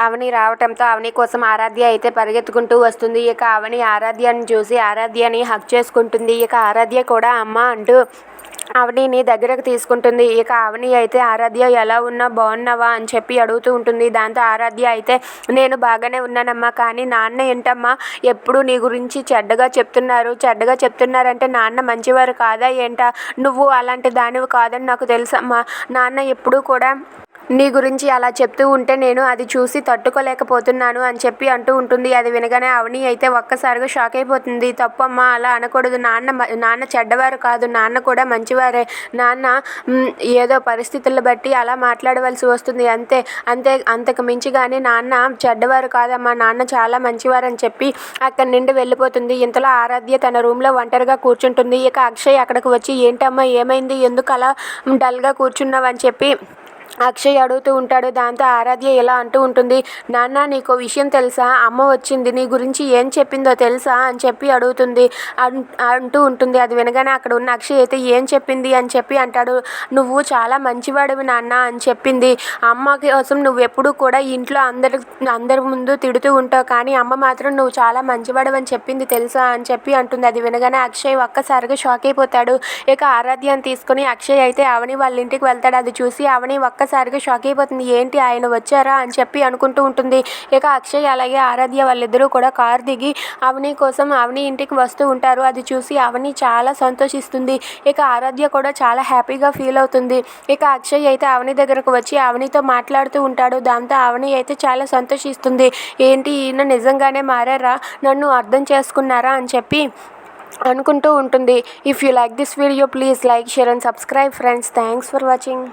అవని రావటంతో అవని కోసం ఆరాధ్య అయితే పరిగెత్తుకుంటూ వస్తుంది. ఇక అవని ఆరాధ్యను చూసి ఆరాధ్యని హక్ చేసుకుంటుంది. ఇక ఆరాధ్య కూడా అమ్మ అంటూ అవనిని దగ్గరకు తీసుకుంటుంది. ఇక అవని అయితే ఆరాధ్య ఎలా ఉన్నా బాగున్నావా? అని చెప్పి అడుగుతూ ఉంటుంది. దాంతో ఆరాధ్య అయితే నేను బాగానే ఉన్నానమ్మా కానీ నాన్న ఏంటమ్మా ఎప్పుడు నీ గురించి చెడ్డగా చెప్తున్నారు? చెడ్డగా చెప్తున్నారంటే నాన్న మంచివారు కాదా ఏంటా? నువ్వు అలాంటి దానివి కాదని నాకు తెలుసమ్మా. నాన్న ఎప్పుడూ కూడా నీ గురించి అలా చెప్తూ ఉంటే నేను అది చూసి తట్టుకోలేకపోతున్నాను అని చెప్పి అంటూ ఉంటుంది. అది వినగానే అవని అయితే ఒక్కసారిగా షాక్ అయిపోతుంది. తప్పమ్మ అలా అనకూడదు. నాన్న నాన్న చెడ్డవారు కాదు. నాన్న కూడా మంచివారే. నాన్న ఏదో పరిస్థితులను బట్టి అలా మాట్లాడవలసి వస్తుంది. అంతే అంతే అంతకు మించి కానీ నాన్న చెడ్డవారు కాదమ్మా. నాన్న చాలా మంచివారు అని చెప్పి అక్కడి నుండి వెళ్ళిపోతుంది. ఇంతలో ఆరాధ్య తన రూమ్లో ఒంటరిగా కూర్చుంటుంది. ఇక అక్షయ్ అక్కడికి వచ్చి ఏంటమ్మా ఏమైంది? ఎందుకు అలా డల్గా కూర్చున్నావు? అని చెప్పి అక్షయ్ అడుగుతూ ఉంటాడు దాంతో ఆరాధ్య ఇలా అంటూ ఉంటుంది? నాన్న నీకు విషయం తెలుసా? అమ్మ వచ్చింది నీ గురించి ఏం చెప్పిందో తెలుసా? అని చెప్పి అడుగుతుంది అన్- అంటూ ఉంటుంది. అది వినగానే అక్కడ ఉన్న అక్షయ్ అయితే ఏం చెప్పింది? అని చెప్పి అంటాడు నువ్వు చాలా మంచివాడివి నాన్న అని చెప్పింది. అమ్మ కోసం నువ్వు ఎప్పుడూ కూడా ఇంట్లో అందరి అందరి ముందు తిడుతూ ఉంటావు కానీ అమ్మ మాత్రం నువ్వు చాలా మంచివాడివి అని చెప్పింది తెలుసా? అని చెప్పి అంటుంది. అది వినగానే అక్షయ్ ఒక్కసారిగా షాక్ అయిపోతాడు. ఇక ఆరాధ్యాన్ని తీసుకుని అక్షయ్ అయితే అవని వాళ్ళ ఇంటికి వెళ్తాడు. అది చూసి అవని ఒక్కసారిగా షాక్ అయిపోతుంది. ఏంటి ఆయన వచ్చారా? అని చెప్పి అనుకుంటూ ఉంటుంది. ఇక అక్షయ్ అలాగే ఆరాధ్య వాళ్ళిద్దరూ కూడా కారు దిగి అవని కోసం అవని ఇంటికి వస్తూ ఉంటారు. అది చూసి అవని చాలా సంతోషిస్తుంది. ఇక ఆరాధ్య కూడా చాలా హ్యాపీగా ఫీల్ అవుతుంది. ఇక అక్షయ్ అయితే అవని దగ్గరకు వచ్చి అవనితో మాట్లాడుతూ ఉంటాడు. దాంతో అవని అయితే చాలా సంతోషిస్తుంది. ఏంటి ఈయన నిజంగానే మారారా? నన్ను అర్థం చేసుకున్నారా? అని చెప్పి అనుకుంటూ ఉంటుంది. If you like this video please like share and subscribe friends. Thanks for watching.